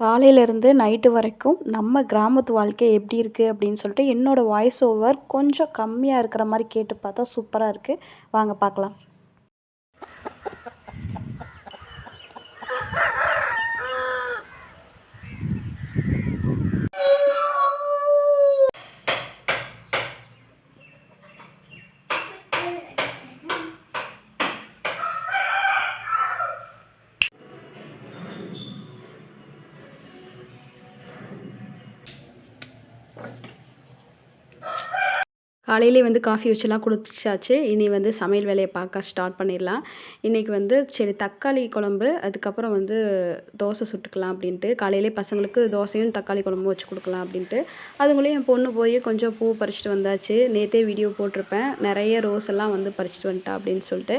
காலையிலேருந்து நைட்டு வரைக்கும் நம்ம கிராமத்து வாழ்க்கை எப்படி இருக்குது அப்படின்னு சொல்லிட்டு என்னோடய வாய்ஸ் ஓவர் கொஞ்சம் கம்மியாக இருக்கிற மாதிரி கேட்டு பார்த்தா சூப்பராக இருக்குது வாங்க பார்க்கலாம். காலையிலே வந்து காஃபி வச்சுலாம் குடிச்சாச்சு. இனி வந்து சமையல் வேலையை பார்க்க ஸ்டார்ட் பண்ணிடலாம். இன்றைக்கி வந்து சரி தக்காளி குழம்பு அதுக்கப்புறம் வந்து தோசை சுட்டுக்கலாம் அப்படின்ட்டு. காலையிலே பசங்களுக்கு தோசையும் தக்காளி குழம்பும் வச்சு கொடுக்கலாம் அப்படின்ட்டு. அதுங்களையும் என் பொண்ணு போய் கொஞ்சம் பூ பறிச்சிட்டு வந்தாச்சு. நேற்றே வீடியோ போட்டிருப்பேன். நிறைய ரோஸ் எல்லாம் வந்து பறிச்சிட்டு வந்துட்டா அப்படின்னு சொல்லிட்டு.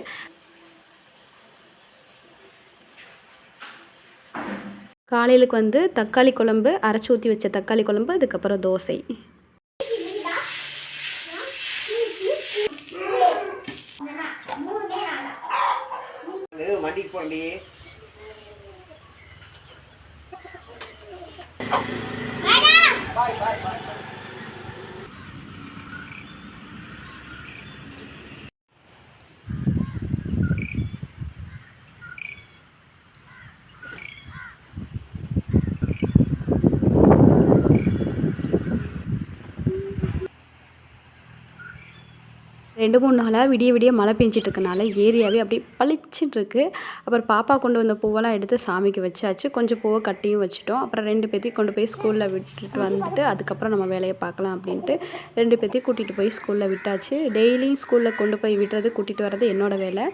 காலையிலுக்கு வந்து தக்காளி குழம்பு அரைச்சி ஊற்றி வச்ச தக்காளி குழம்பு அதுக்கப்புறம் தோசை. வண்டிக்கு போறடி ரெண்டு மூணு நாளாக விடிய விடிய மழை பெஞ்சிட்ருக்கனால ஏரியாவே அப்படியே பளிச்சுட்டு இருக்கு அப்புறம் பாப்பா கொண்டு வந்த பூவெல்லாம் எடுத்து சாமிக்கு வச்சாச்சு. கொஞ்சம் பூவை கட்டியும் வச்சுட்டோம். அப்புறம் ரெண்டு பேத்தையும் கொண்டு போய் ஸ்கூலில் விட்டுட்டு வந்துட்டு அதுக்கப்புறம் நம்ம வேலையை பார்க்கலாம் அப்படின்ட்டு ரெண்டு பேத்தையும் கூட்டிகிட்டு போய் ஸ்கூலில் விட்டாச்சு. டெய்லியும் ஸ்கூலில் கொண்டு போய் விடுறது கூட்டிகிட்டு வர்றது என்னோடய வேலை.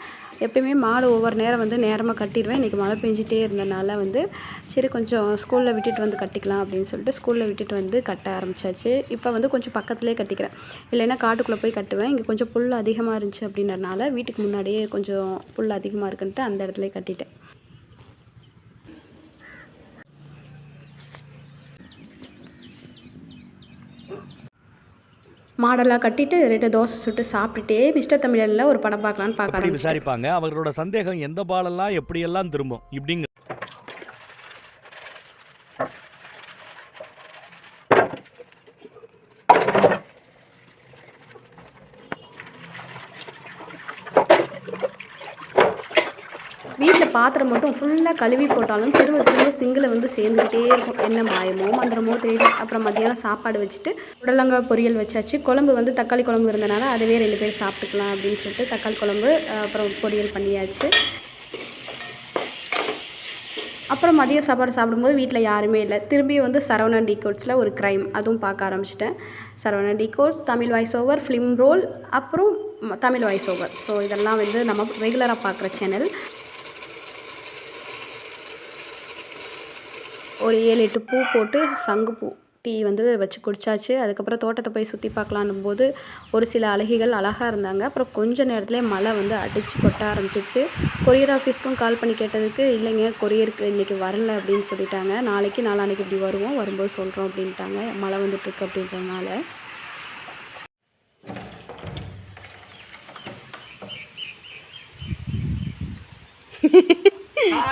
எப்பயுமே மாடு ஒவ்வொரு நேரம் வந்து நேரமாக கட்டிடுவேன். இன்றைக்கி மழை பெஞ்சிட்டே இருந்தனால வந்து சரி கொஞ்சம் ஸ்கூலில் விட்டுட்டு வந்து கட்டிக்கலாம் அப்படின்னு சொல்லிட்டு ஸ்கூலில் விட்டுட்டு வந்து கட்ட ஆரம்பிச்சாச்சு. இப்போ வந்து கொஞ்சம் பக்கத்துலேயே கட்டிக்கிறேன். இல்லைன்னா காட்டுக்குள்ளே போய் கட்டுவேன். இங்கே கொஞ்சம் புல் அதிகமாக இருந்துச்சு அப்படின்றனால வீட்டுக்கு முன்னாடியே கொஞ்சம் புல் அதிகமாக இருக்குன்ட்டு அந்த இடத்துல கட்டிட்டேன். மாடெல்லாம் கட்டிட்டு ரெண்டு தோசை சுட்டு சாப்பிட்டுட்டே மிஸ்டர் தமிழனில் ஒரு படம் பார்க்கலான்னு பார்க்க. விசாரிப்பாங்க அவர்களோட சந்தேகம் எந்த பாலெல்லாம் எப்படியெல்லாம் திரும்பும் இப்படிங்க வீட்டில் பாத்திரம் மட்டும் ஃபுல்லாக கழுவி போட்டாலும் திரும்ப திரும்ப சிங்கில் வந்து சேர்ந்துக்கிட்டே இருக்கும். என்ன மாயமோ மந்திரமோ தெரியல அப்புறம் மத்தியானம் சாப்பாடு வச்சுட்டு புடலங்காய் பொரியல் வச்சாச்சு. குழம்பு வந்து தக்காளி குழம்பு இருந்தனால அதுவே ரெண்டு பேர் சாப்பிட்டுக்கலாம் அப்படின்னு சொல்லிட்டு தக்காளி குழம்பு அப்புறம் பொரியல் பண்ணியாச்சு. அப்புறம் மதிய சாப்பாடு சாப்பிடும்போது வீட்டில் யாருமே இல்லை. திரும்பி வந்து சரவணன் டிகோட்ஸில் ஒரு க்ரைம் அதுவும் பார்க்க ஆரம்பிச்சிட்டேன். Saravanan decodes Tamil voice over film roll அப்புறம் தமிழ் வாய்ஸ் ஓவர் ஸோ இதெல்லாம் வந்து நம்ம ரெகுலராக பார்க்குற சேனல் ஒரு ஏழு எட்டு பூ போட்டு சங்குப்பூ டீ வந்து வச்சு குடிச்சாச்சு. அதுக்கப்புறம் தோட்டத்தை போய் சுற்றி பார்க்கலான்னும் போது ஒரு சில அழகிகள் அழகாக இருந்தாங்க. அப்புறம் கொஞ்ச நேரத்தில் மழை வந்து அடித்து கொட்ட ஆரம்பிச்சிச்சு கொரியர் ஆஃபீஸ்க்கும் கால் பண்ணி கேட்டதுக்கு இல்லைங்க கொரியருக்கு இன்றைக்கி வரல அப்படின்னு சொல்லிட்டாங்க. நாளைக்கு நாளான்னைக்கு இப்படி வருவோம் வரும்போது சொல்கிறோம் அப்படின்ட்டாங்க. மழை வந்துட்டுருக்கு அப்படின்றதுனால.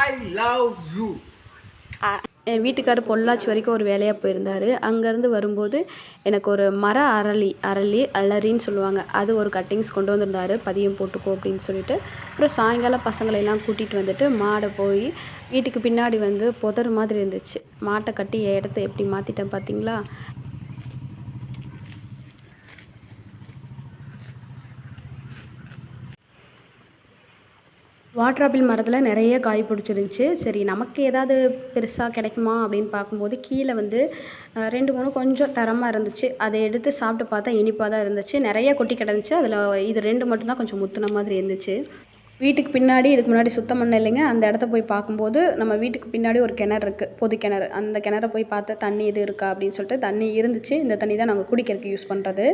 I love you. என் வீட்டுக்காரர் பொள்ளாச்சி வரைக்கும் ஒரு வேலையாக போயிருந்தார். அங்கேருந்து வரும்போது எனக்கு ஒரு மர அரளி அரளி அலரின்னு சொல்லுவாங்க. அது ஒரு கட்டிங்ஸ் கொண்டு வந்திருந்தார். பதியம் போட்டுக்கோ அப்படின்னு சொல்லிட்டு. அப்புறம் சாயங்காலம் பசங்களை எல்லாம் கூட்டிகிட்டு வந்துட்டு மாடை போய் வீட்டுக்கு பின்னாடி வந்து புதர் மாதிரி இருந்துச்சு. மாட்டை கட்டி இடத்த எப்படி மாற்றிட்டேன் பார்த்தீங்களா வாட்டர் ஆப்பிள் மரத்தில் நிறைய காய் பிடிச்சிருந்துச்சி. சரி நமக்கு ஏதாவது பெருசாக கிடைக்குமா அப்படின்னு பார்க்கும்போது கீழே வந்து ரெண்டு மூணு கொஞ்சம் தரமாக இருந்துச்சு. அதை எடுத்து சாப்பிட்டு பார்த்தா இனிப்பாக தான் இருந்துச்சு. நிறைய கொட்டி கிடந்துச்சு. அதில் இது ரெண்டு மட்டும்தான் கொஞ்சம் முத்துன மாதிரி இருந்துச்சு. வீட்டுக்கு பின்னாடி இதுக்கு முன்னாடி சுத்தம் பண்ண இல்லைங்க அந்த இடத்த போய் பார்க்கும்போது நம்ம வீட்டுக்கு பின்னாடி ஒரு கிணறு இருக்குது பொது கிணறு. அந்த கிணற போய் பார்த்து தண்ணி இது இருக்கா அப்படின்னு சொல்லிட்டு தண்ணி இருந்துச்சு. இந்த தண்ணி தான் நாங்கள் குடிக்கிறதுக்கு யூஸ் பண்ணுறது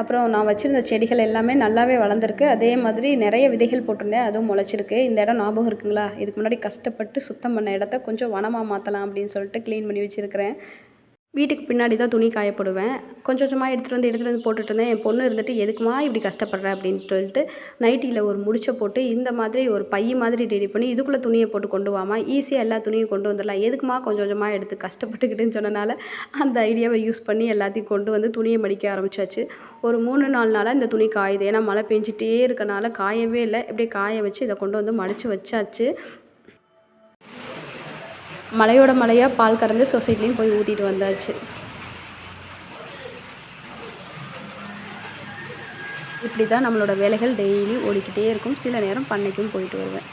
அப்புறம் நான் வச்சுருந்த செடிகள் எல்லாமே நல்லாவே வளர்ந்துருக்கு. அதே மாதிரி நிறைய விதைகள் போட்டிருந்தேன். அதுவும் முளைச்சிருக்கு. இந்த இடம் ஞாபகம் இருக்குங்களா? இதுக்கு முன்னாடி கஷ்டப்பட்டு சுத்தம் பண்ண இடத்த கொஞ்சம் வனமாக மாற்றலாம் அப்படின்னு சொல்லிட்டு க்ளீன் பண்ணி வச்சுருக்கிறேன். வீட்டுக்கு பின்னாடி தான் துணி காயப்படுவேன். கொஞ்சம் கொஞ்சமாக எடுத்துகிட்டு வந்து எடுத்துகிட்டு வந்து போட்டுட்டு இருந்தேன். என் பொண்ணு இருந்துட்டு எதுக்குமா இப்படி கஷ்டப்படுற? அப்படின்னு சொல்லிட்டு நைட்டியில் ஒரு முடிச்சை போட்டு இந்த மாதிரி ஒரு பை மாதிரி ரெடி பண்ணி இதுக்குள்ளே துணியை போட்டு கொண்டு வாமா. ஈஸியாக எல்லா துணியும் கொண்டு வந்துடலாம். எதுக்குமா கொஞ்சம் கொஞ்சமாக எடுத்து கஷ்டப்பட்டுக்கிட்டுன்னு சொன்னனால அந்த ஐடியாவை யூஸ் பண்ணி எல்லாத்தையும் கொண்டு வந்து துணியை மடிக்க ஆரம்பிச்சாச்சு. ஒரு மூணு நாலு நாளாக இந்த துணி காயுது. ஏன்னா மழை பெஞ்சிட்டே இருக்கனால காயவே இல்லை. இப்படியே காய வச்சு இதை கொண்டு வந்து மடித்து வச்சாச்சு. மலையோட மலையாக பால் கறந்து சொசைட்டிலையும் போய் ஊற்றிட்டு வந்தாச்சு. இப்படி தான் நம்மளோட வேலைகள் டெய்லி ஓடிக்கிட்டே இருக்கும். சில நேரம் பண்ணைக்கும் போயிட்டு வருவேன்.